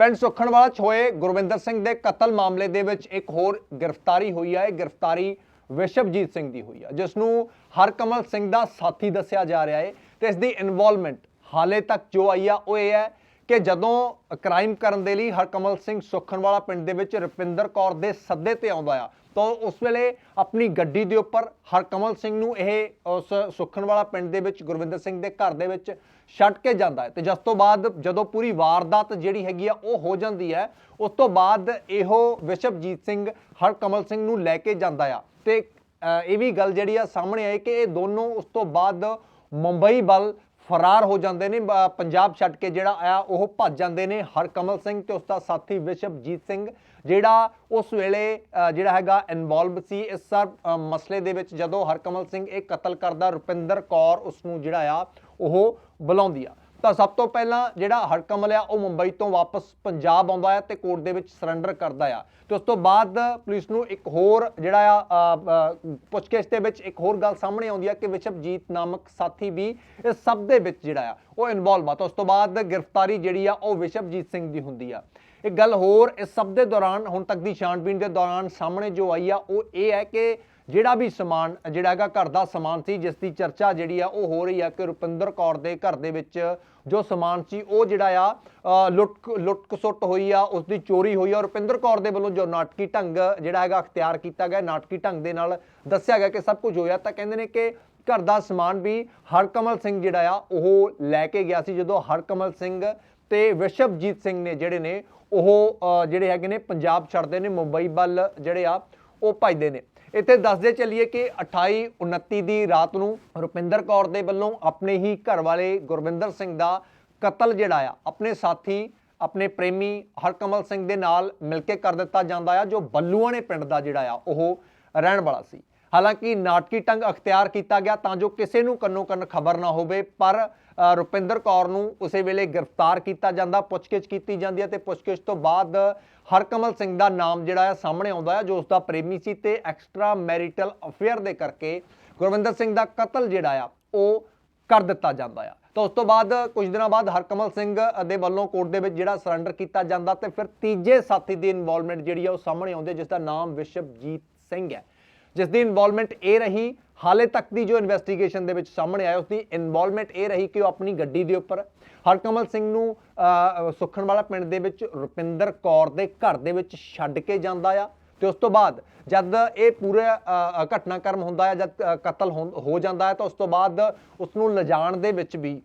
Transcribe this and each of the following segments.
ਪਿੰਡ ਸੁਖਣਵਾਲਾ 'ਚ ਹੋਏ ਗੁਰਵਿੰਦਰ ਸਿੰਘ ਦੇ ਕਤਲ ਮਾਮਲੇ ਦੇ ਵਿੱਚ ਇੱਕ ਹੋਰ ਗ੍ਰਿਫਤਾਰੀ ਹੋਈ ਹੈ ਇਹ ਗ੍ਰਿਫਤਾਰੀ ਵਿਸ਼ਵਜੀਤ ਸਿੰਘ ਦੀ ਹੋਈ ਹੈ ਜਿਸ ਨੂੰ ਹਰਕਮਲ ਸਿੰਘ ਦਾ ਸਾਥੀ ਦੱਸਿਆ ਜਾ ਰਿਹਾ ਹੈ ਤੇ ਇਸ ਦੀ ਇਨਵੋਲਵਮੈਂਟ ਹਾਲੇ ਤੱਕ ਜੋ ਆਈ ਆ, ਉਹ ਇਹ ਹੈ ਕਿ ਜਦੋਂ ਕ੍ਰਾਈਮ ਕਰਨ ਦੇ ਲਈ ਹਰਕਮਲ ਸਿੰਘ ਸੁਖਣਵਾਲਾ ਪਿੰਡ ਦੇ ਵਿੱਚ ਰੁਪਿੰਦਰ ਕੌਰ ਦੇ ਸੱਦੇ ਤੇ ਆਉਂਦਾ ਆ, ਤਾਂ ਉਸ ਵੇਲੇ ਆਪਣੀ ਗੱਡੀ ਦੇ ਉੱਪਰ ਹਰਕਮਲ ਸਿੰਘ ਨੂੰ ਇਹ ਉਸ ਸੁਖਣਵਾਲਾ ਪਿੰਡ ਦੇ ਵਿੱਚ ਗੁਰਵਿੰਦਰ ਸਿੰਘ ਦੇ ਘਰ ਦੇ ਵਿੱਚ ਛੱਡ ਕੇ ਜਾਂਦਾ ਹੈ। ਤੇ ਜਿਸ ਤੋਂ ਬਾਅਦ ਜਦੋਂ ਪੂਰੀ ਵਾਰਦਾਤ ਜਿਹੜੀ ਹੈਗੀ ਆ, ਉਹ ਹੋ ਜਾਂਦੀ ਹੈ, ਉਸ ਤੋਂ ਬਾਅਦ ਇਹੋ ਵਿਸ਼ਵਜੀਤ ਸਿੰਘ ਹਰਕਮਲ ਸਿੰਘ ਨੂੰ ਲੈ ਕੇ ਜਾਂਦਾ ਆ। ਤੇ ਇਹ ਵੀ ਗੱਲ ਜਿਹੜੀ ਆ ਸਾਹਮਣੇ ਆਈ ਕਿ ਇਹ ਦੋਨੋਂ ਉਸ ਤੋਂ ਬਾਅਦ ਮੁੰਬਈ ਵੱਲ ਫਰਾਰ ਹੋ ਜਾਂਦੇ ਨੇ ਬ- ਪੰਜਾਬ ਛੱਡ ਕੇ ਜਿਹੜਾ ਆ ਉਹ ਭੱਜ ਜਾਂਦੇ ਨੇ ਹਰਕਮਲ ਸਿੰਘ ਤੇ ਉਸ ਦਾ ਸਾਥੀ ਵਿਸ਼ਵਜੀਤ ਸਿੰਘ, ਜਿਹੜਾ ਉਸ ਵੇਲੇ ਜਿਹੜਾ ਹੈਗਾ ਇਨਵੋਲਵ ਸੀ ਇਸ ਸਰ ਮਸਲੇ ਦੇ ਵਿੱਚ ਜਦੋਂ ਹਰਕਮਲ ਸਿੰਘ ਇਹ ਕਤਲ ਕਰਦਾ, ਰੁਪਿੰਦਰ ਕੌਰ ਉਸ ਨੂੰ ਜਿਹੜਾ ਆ ਉਹ ਬੁਲਾਉਂਦੀ ਆ। ਤਾਂ ਸਭ ਤੋਂ ਪਹਿਲਾਂ ਜਿਹੜਾ ਹਰਕਮਲ ਆ, ਉਹ ਮੁੰਬਈ ਤੋਂ ਵਾਪਸ ਪੰਜਾਬ ਆਉਂਦਾ ਆ ਤੇ ਕੋਰਟ ਦੇ ਵਿੱਚ ਸਰੈਂਡਰ ਕਰਦਾ ਆ। ਤੇ ਉਸ ਤੋਂ ਬਾਅਦ ਪੁਲਿਸ ਨੂੰ ਇੱਕ ਹੋਰ ਜਿਹੜਾ ਆ ਪੁੱਛਗਿੱਛ ਦੇ ਵਿੱਚ ਇੱਕ ਹੋਰ ਗੱਲ ਸਾਹਮਣੇ ਆਉਂਦੀ ਆ ਕਿ ਵਿਸ਼ਵਜੀਤ ਨਾਮਕ ਸਾਥੀ ਵੀ ਇਸ ਸਭ ਦੇ ਵਿੱਚ ਜਿਹੜਾ ਆ, ਉਹ ਇਨਵੋਲਵ ਆ। ਤਾਂ ਉਸ ਤੋਂ ਬਾਅਦ ਗ੍ਰਿਫਤਾਰੀ ਜਿਹੜੀ ਆ, ਉਹ ਵਿਸ਼ਵਜੀਤ ਸਿੰਘ ਦੀ ਹੁੰਦੀ ਆ। ਇੱਕ ਗੱਲ ਹੋਰ, ਇਸ ਸਭ ਦੇ ਦੌਰਾਨ, ਹੁਣ ਤੱਕ ਦੀ ਛਾਣਬੀਣ ਦੇ ਦੌਰਾਨ ਸਾਹਮਣੇ ਜੋ ਆਈ ਆ, ਉਹ ਇਹ ਹੈ ਕਿ ਜਿਹੜਾ ਵੀ ਸਮਾਨ ਜਿਹੜਾ ਹੈਗਾ ਘਰ ਦਾ ਸਮਾਨ ਸੀ ਜਿਸ ਦੀ ਚਰਚਾ ਜਿਹੜੀ ਆ ਉਹ ਹੋ ਰਹੀ ਆ ਕਿ ਰੁਪਿੰਦਰ ਕੌਰ ਦੇ ਘਰ ਦੇ ਵਿੱਚ ਜੋ ਸਮਾਨ ਸੀ ਉਹ ਜਿਹੜਾ ਆ ਅ, ਲੁੱਟ ਲੁੱਟ ਹੋਈ ਆ ਉਸ ਦੀ ਚੋਰੀ ਹੋਈ ਆ। ਰੁਪਿੰਦਰ ਕੌਰ ਦੇ ਵੱਲੋਂ ਜੋ ਨਾਟਕੀ ਢੰਗ ਜਿਹੜਾ ਹੈਗਾ ਅਖਤਿਆਰ ਕੀਤਾ ਗਿਆ ਨਾਟਕੀ ਢੰਗ ਦੇ ਨਾਲ ਦੱਸਿਆ ਗਿਆ ਕਿ ਸਭ ਕੁਝ ਹੋਇਆ ਤਾਂ ਕਹਿੰਦੇ ਨੇ ਕਿ ਘਰ ਦਾ ਸਮਾਨ ਵੀ ਹਰਕਮਲ ਸਿੰਘ ਜਿਹੜਾ ਆ ਉਹ ਲੈ ਕੇ ਗਿਆ ਸੀ। ਜਦੋਂ ਹਰਕਮਲ ਸਿੰਘ ਤੇ ਵਿਸ਼ਵਜੀਤ ਸਿੰਘ ਨੇ ਜਿਹੜੇ ਨੇ ਉਹ ਜਿਹੜੇ ਹੈਗੇ ਨੇ ਪੰਜਾਬ ਛੱਡਦੇ ਨੇ ਮੁੰਬਈ ਵੱਲ ਜਿਹੜੇ ਆ ਉਹ ਭਜਦੇ ਨੇ। ਇੱਥੇ ਦੱਸਦੇ ਚੱਲੀਏ ਕਿ 28 29 ਦੀ ਰਾਤ ਨੂੰ ਰੁਪਿੰਦਰ ਕੌਰ ਦੇ ਵੱਲੋਂ ਆਪਣੇ ਹੀ ਘਰ ਵਾਲੇ ਗੁਰਵਿੰਦਰ ਸਿੰਘ ਦਾ ਕਤਲ ਜਿਹੜਾ ਆ, ਆਪਣੇ ਸਾਥੀ, ਆਪਣੇ ਪ੍ਰੇਮੀ ਹਰਕਮਲ ਸਿੰਘ ਦੇ ਨਾਲ ਮਿਲ ਕੇ ਕਰ ਦਿੱਤਾ ਜਾਂਦਾ ਆ, ਜੋ ਬੱਲੂਆਣੇ ਪਿੰਡ ਦਾ ਜਿਹੜਾ ਆ, ਉਹ ਰਹਿਣ ਵਾਲਾ ਸੀ। ਹਾਲਾਂਕਿ ਨਾਟਕੀ ਢੰਗ ਅਖਤਿਆਰ ਕੀਤਾ ਗਿਆ ਤਾਂ ਜੋ ਕਿਸੇ ਨੂੰ ਕੰਨੋ ਕੰਨ ਖਬਰ ਨਾ ਹੋਵੇ, ਪਰ ਰੁਪਿੰਦਰ ਕੌਰ ਨੂੰ ਉਸੇ ਵੇਲੇ ਗ੍ਰਿਫਤਾਰ ਕੀਤਾ ਜਾਂਦਾ, ਪੁੱਛਗਿੱਛ ਕੀਤੀ ਜਾਂਦੀ ਹੈ ਤੇ ਪੁੱਛਗਿੱਛ ਤੋਂ ਬਾਅਦ ਹਰਕਮਲ ਸਿੰਘ ਦਾ ਨਾਮ ਜਿਹੜਾ ਹੈ ਸਾਹਮਣੇ ਆਉਂਦਾ ਹੈ, ਜੋ ਉਸ ਦਾ ਪ੍ਰੇਮੀ ਸੀ ਤੇ ਐਕਸਟਰਾ ਮੈਰਿਟਲ ਅਫੇਅਰ ਦੇ ਕਰਕੇ ਗੁਰਵਿੰਦਰ ਸਿੰਘ ਦਾ ਕਤਲ ਜਿਹੜਾ ਆ, ਉਹ ਕਰ ਦਿੱਤਾ ਜਾਂਦਾ ਆ। ਤਾਂ ਉਸ ਤੋਂ ਬਾਅਦ ਕੁਝ ਦਿਨਾਂ ਬਾਅਦ ਹਰਕਮਲ ਸਿੰਘ ਦੇ ਵੱਲੋਂ ਕੋਰਟ ਦੇ ਵਿੱਚ ਜਿਹੜਾ ਸਰੈਂਡਰ ਕੀਤਾ ਜਾਂਦਾ ਤੇ ਫਿਰ ਤੀਜੇ ਸਾਥੀ ਦੀ ਇਨਵੋਲਵਮੈਂਟ ਜਿਹੜੀ ਆ ਉਹ ਸਾਹਮਣੇ ਆਉਂਦੀ ਹੈ, ਜਿਸ ਦਾ ਨਾਮ ਵਿਸ਼ਵਜੀਤ ਸਿੰਘ ਹੈ। ਜਿਸ ਦੀ ਇਨਵੋਲਵਮੈਂਟ ਇਹ ਰਹੀ ਹਾਲੇ ਤੱਕ ਦੀ ਜੋ ਇਨਵੈਸਟੀਗੇਸ਼ਨ ਦੇ ਵਿੱਚ ਸਾਹਮਣੇ ਆਇਆ ਉਸ ਦੀ ਇਨਵੋਲਵਮੈਂਟ ਇਹ ਰਹੀ ਕਿ ਉਹ ਆਪਣੀ ਗੱਡੀ ਦੇ ਉੱਪਰ ਹਰਕਮਲ ਸਿੰਘ ਨੂੰ ਅ, ਸੁਖਣਵਾਲਾ ਪਿੰਡ ਦੇ ਵਿੱਚ ਰੁਪਿੰਦਰ ਕੌਰ ਦੇ ਘਰ ਦੇ ਵਿੱਚ ਛੱਡ ਕੇ ਜਾਂਦਾ ਆ ਤੇ ਉਸ ਤੋਂ ਬਾਅਦ ਜਦ ਇਹ ਪੂਰਾ ਘਟਨਾਕ੍ਰਮ ਹੁੰਦਾ ਹੈ ਜਦ ਕਤਲ ਹੋ ਹੋ ਜਾਂਦਾ ਹੈ ਤਾਂ ਉਸ ਤੋਂ ਬਾਅਦ ਉਸ ਨੂੰ ਲਿਜਾਣ ਦੇ ਵਿੱਚ ਵੀ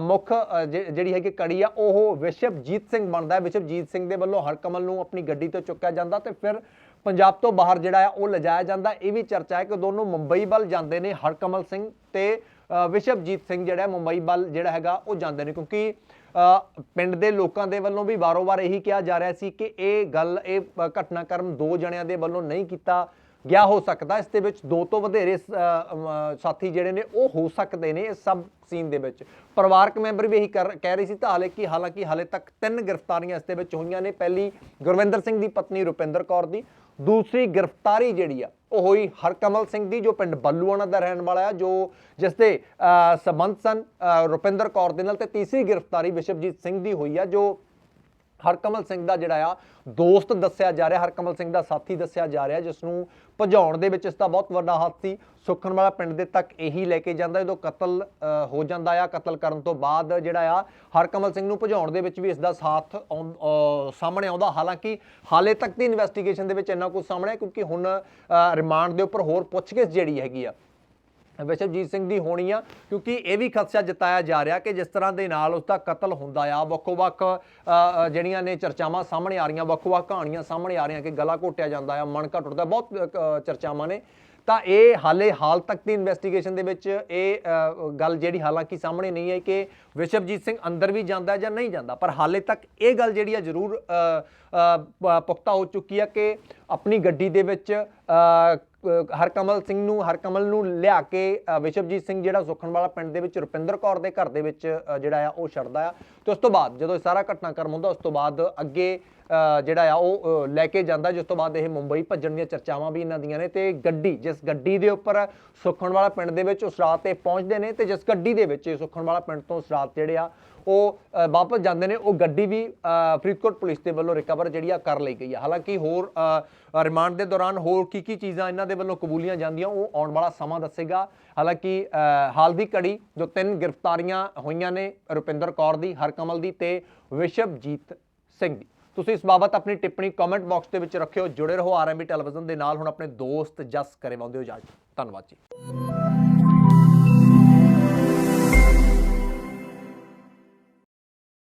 ਮੁੱਖ ਅ, ਜਿ- ਜਿਹੜੀ ਹੈਗੀ ਕੜੀ ਆ ਉਹ ਵਿਸ਼ਵਜੀਤ ਸਿੰਘ ਬਣਦਾ ਹੈ। ਵਿਸ਼ਵਜੀਤ ਸਿੰਘ ਦੇ ਵੱਲੋਂ ਹਰਕਮਲ ਨੂੰ ਆਪਣੀ ਗੱਡੀ ਤੋਂ ਚੁੱਕਿਆ ਜਾਂਦਾ ਤੇ ਫਿਰ ਪੰਜਾਬ ਤੋਂ ਬਾਹਰ ਜਿਹੜਾ ਆ ਉਹ ਲਿਜਾਇਆ ਜਾਂਦਾ। ਇਹ ਵੀ ਚਰਚਾ ਹੈ ਕਿ ਦੋਨੋਂ ਮੁੰਬਈ ਵੱਲ ਜਾਂਦੇ ਨੇ ਹਰਕਮਲ ਸਿੰਘ ਤੇ ਵਿਸ਼ਵਜੀਤ ਸਿੰਘ ਜਿਹੜਾ ਮੁੰਬਈ ਵੱਲ ਜਿਹੜਾ ਹੈਗਾ ਉਹ ਜਾਂਦੇ ਨੇ। ਕਿਉਂਕਿ ਪਿੰਡ ਦੇ ਲੋਕਾਂ ਦੇ ਵੱਲੋਂ ਵੀ ਵਾਰੋ-ਵਾਰ ਇਹੀ ਕਿਹਾ ਜਾ ਰਿਹਾ ਸੀ ਕਿ ਇਹ ਗੱਲ ਇਹ ਅ, ਘਟਨਾਕ੍ਰਮ ਦੋ ਜਣਿਆਂ ਦੇ ਵੱਲੋਂ ਨਹੀਂ ਕੀਤਾ ਗਿਆ ਹੋ ਸਕਦਾ। ਇਸ ਦੇ ਵਿੱਚ ਦੋ ਤੋਂ ਵਧੇਰੇ ਸਾਥੀ ਜਿਹੜੇ ਨੇ ਉਹ ਹੋ ਸਕਦੇ ਨੇ ਇਸ ਸਭ ਸੀਨ ਦੇ ਵਿੱਚ। ਪਰਿਵਾਰਕ ਮੈਂਬਰ ਵੀ ਇਹੀ ਕਰ- ਕਹਿ ਰਹੀ ਸੀ ਤਾਂ ਹਾਲੇ ਕਿ ਹਾਲਾਂਕਿ ਹਾਲੇ ਤੱਕ ਤਿੰਨ ਗ੍ਰਿਫਤਾਰੀਆਂ ਇਸ ਦੇ ਵਿੱਚ ਹੋਈਆਂ ਨੇ। ਪਹਿਲੀ ਗੁਰਵਿੰਦਰ ਸਿੰਘ ਦੀ ਪਤਨੀ ਰੁਪਿੰਦਰ ਕੌਰ ਦੀ ਦੂਸਰੀ ਗ੍ਰਿਫਤਾਰੀ ਜਿਹੜੀ ਆ ਉਹ ਹੋਈ ਹਰਕਮਲ ਸਿੰਘ ਦੀ ਜੋ ਪਿੰਡ ਬੱਲੂਆਣਾ ਦਾ ਰਹਿਣ ਵਾਲਾ ਆ ਜੋ ਜਿਸ ਦੇ ਅ, ਸੰਬੰਧ ਸਨ ਰੁਪਿੰਦਰ ਕੌਰ ਦੇ ਨਾਲ ਤੇ ਤੀਸਰੀ ਗ੍ਰਿਫਤਾਰੀ ਵਿਸ਼ਵਜੀਤ ਸਿੰਘ ਦੀ ਹੋਈ ਆ ਜੋ ਹਰਕਮਲ ਸਿੰਘ ਦਾ ਜਿਹੜਾ ਆ, ਦੋਸਤ ਦੱਸਿਆ ਜਾ ਰਿਹਾ, ਹਰਕਮਲ ਸਿੰਘ ਦਾ ਸਾਥੀ ਦੱਸਿਆ ਜਾ ਰਿਹਾ ਜਿਸ ਨੂੰ ਭਜਾਉਣ ਦੇ ਵਿੱਚ ਇਸ ਦਾ ਬਹੁਤ ਵੱਡਾ ਹੱਥ ਸੀ। ਸੁਖਣਵਾਲਾ ਪਿੰਡ ਦੇ ਤੱਕ ਇਹੀ ਲੈ ਕੇ ਜਾਂਦਾ, ਜਦੋਂ ਕਤਲ ਹੋ ਜਾਂਦਾ ਆ, ਕਤਲ ਕਰਨ ਤੋਂ ਬਾਅਦ ਜਿਹੜਾ ਆ, ਹਰਕਮਲ ਸਿੰਘ ਨੂੰ ਭਜਾਉਣ ਦੇ ਵਿੱਚ ਵੀ ਇਸ ਦਾ ਸਾਥ ਆਉਂ- ਸਾਹਮਣੇ ਆਉਂਦਾ। ਹਾਲਾਂਕਿ ਹਾਲੇ ਤੱਕ ਦੀ ਇਨਵੈਸਟੀਗੇਸ਼ਨ ਦੇ ਵਿੱਚ ਇੰਨਾ ਕੁਝ ਸਾਹਮਣੇ ਕਿਉਂਕਿ ਹੁਣ ਰਿਮਾਂਡ ਦੇ ਉੱਪਰ ਹੋਰ ਪੁੱਛਗਿੱਛ ਜਿਹੜੀ ਹੈਗੀ ਆ ਵਿਸ਼ਵਜੀਤ ਸਿੰਘ ਦੀ ਹੋਣੀ ਆ, ਕਿਉਂਕਿ ਇਹ ਵੀ ਖਦਸ਼ਾ ਜਤਾਇਆ ਜਾ ਰਿਹਾ ਕਿ ਜਿਸ ਤਰ੍ਹਾਂ ਦੇ ਨਾਲ ਉਸ ਦਾ ਕਤਲ ਹੁੰਦਾ ਆ, ਵੱਖੋ-ਵੱਖ ਜਿਹੜੀਆਂ ਨੇ ਚਰਚਾਵਾਂ ਸਾਹਮਣੇ ਆ ਰਹੀਆਂ, ਵੱਖੋ-ਵੱਖ ਕਹਾਣੀਆਂ ਸਾਹਮਣੇ ਆ ਰਹੀਆਂ ਕਿ ਗਲਾ ਘੋਟਿਆ ਜਾਂਦਾ ਆ ਮਨ ਘਟ ਉੱਠਦਾ ਬਹੁਤ ਚਰਚਾਵਾਂ ਨੇ। ਤਾਂ ਇਹ ਹਾਲੇ ਹਾਲ ਤੱਕ ਦੀ ਇਨਵੈਸਟੀਗੇਸ਼ਨ ਦੇ ਵਿੱਚ ਇਹ ਗੱਲ ਜਿਹੜੀ ਹਾਲਾਂਕਿ ਸਾਹਮਣੇ ਨਹੀਂ ਹੈ ਕਿ ਵਿਸ਼ਵਜੀਤ ਸਿੰਘ ਅੰਦਰ ਵੀ ਜਾਂਦਾ ਜਾਂ ਨਹੀਂ ਜਾਂਦਾ, ਪਰ ਹਾਲੇ ਤੱਕ ਇਹ ਗੱਲ ਜਿਹੜੀ ਆ ਜ਼ਰੂਰ ਪੁਖਤਾ ਹੋ ਚੁੱਕੀ ਆ ਕਿ ਆਪਣੀ ਗੱਡੀ ਦੇ ਵਿੱਚ ਹਰਕਮਲ ਸਿੰਘ ਨੂੰ, ਹਰਕਮਲ ਨੂੰ ਲਿਆ ਕੇ ਵਿਸ਼ਵਜੀਤ ਸਿੰਘ ਜਿਹੜਾ ਸੁਖਣਵਾਲਾ ਪਿੰਡ ਦੇ ਵਿੱਚ ਰੁਪਿੰਦਰ ਕੌਰ ਦੇ ਘਰ ਦੇ ਵਿੱਚ ਜਿਹੜਾ ਆ ਉਹ ਛੱਡਦਾ ਆ। ਤੇ ਉਸ ਤੋਂ ਬਾਅਦ ਜਦੋਂ ਇਹ ਸਾਰਾ ਘਟਨਾਕ੍ਰਮ ਹੁੰਦਾ, ਉਸ ਤੋਂ ਬਾਅਦ ਅੱਗੇ ਜਿਹੜਾ ਆ, ਉਹ ਲੈ ਕੇ ਜਾਂਦਾ। ਜਿਸ ਤੋਂ ਬਾਅਦ ਇਹ ਮੁੰਬਈ ਭੱਜਣ ਦੀਆਂ ਚਰਚਾਵਾਂ ਵੀ ਇਹਨਾਂ ਦੀਆਂ ਨੇ ਤੇ ਗੱਡੀ, ਜਿਸ ਗੱਡੀ ਦੇ ਉੱਪਰ ਸੁਖਣਵਾਲਾ ਪਿੰਡ ਦੇ ਵਿੱਚ ਉਸ ਰਾਤ ਤੇ ਪਹੁੰਚਦੇ ਨੇ ਤੇ ਜਿਸ ਗੱਡੀ ਦੇ ਵਿੱਚ ਇਹ ਸੁਖਣਵਾਲਾ ਪਿੰਡ ਤੋਂ ਉਸ ਰਾਤ ਜਿਹੜੇ ਆ, ਉਹ ਵਾਪਸ ਜਾਂਦੇ ਨੇ। ਉਹ ਗੱਡੀ ਵੀ ਫਰੀਦਕੋਟ ਪੁਲਿਸ ਦੇ ਵੱਲੋਂ ਰਿਕਵਰ ਜਿਹੜੀ ਆ, ਕਰ ਲਈ ਗਈ ਆ। ਹਾਲਾਂਕਿ ਹੋਰ ਰਿਮਾਂਡ ਦੇ ਦੌਰਾਨ ਹੋਰ ਕੀ ਕੀ ਚੀਜ਼ਾਂ ਇਹਨਾਂ ਦੇ ਵੱਲੋਂ ਕਬੂਲੀਆਂ ਜਾਂਦੀਆਂ, ਉਹ ਆਉਣ ਵਾਲਾ ਸਮਾਂ ਦੱਸੇਗਾ। ਹਾਲਾਂਕਿ ਹਾਲ ਦੀ ਘੜੀ ਜੋ ਤਿੰਨ ਗ੍ਰਿਫਤਾਰੀਆਂ ਹੋਈਆਂ ਨੇ ਰੁਪਿੰਦਰ ਕੌਰ ਦੀ, ਹਰਕਮਲ ਦੀ ਤੇ ਵਿਸ਼ਵਜੀਤ ਸਿੰਘ ਦੀ। ਤੁਸੀਂ ਇਸ ਬਾਬਤ ਆਪਣੀ ਟਿੱਪਣੀ ਕਮੈਂਟ ਬਾਕਸ ਦੇ ਵਿੱਚ ਰੱਖਿਓ, ਜੁੜੇ ਰਹੋ ਆਰਐਮਬੀ ਟੈਲੀਵਿਜ਼ਨ ਦੇ ਨਾਲ। ਹੁਣ ਆਪਣੇ ਦੋਸਤ ਜਸ ਕਰੇਵਾਉਂਦੇ ਹੋ। ਇਜਾਜ਼ਤ ਧੰਨਵਾਦ ਜੀ।